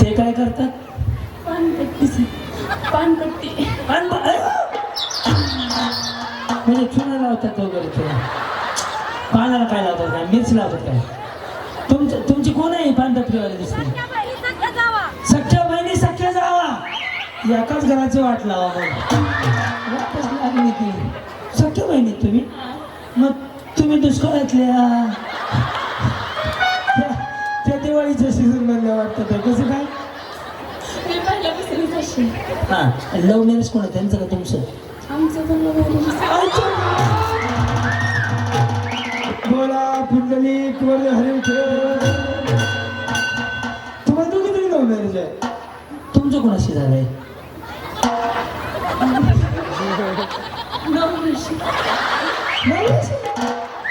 ते काय करतात? पानपट्टी पान म्हणजे चुना लावतात वगैरे चुना. पानाला काय लावतात काय? मिरची लावतात काय? तुमचं तुमची कोण आहे पानपट्टीवाले दिसते? एकाच घराची वाट लावा लागली की सख्या बहिणी तुम्ही? मग तुम्ही दुष्काळातल्या त्या- त्या दिवाळीच्या सीझन मधल्या वाटतं तर कसं काय? हां लव्ह मॅरेज कोण आहे? त्यांचं का तुमचं? बोला पुंडलिक वर हरी तुम्हाला दोघी तरी लव्ह मॅरेज आहे. तुमचं कोणाशी झालंय? ne uğraşın? Ne uğraşın?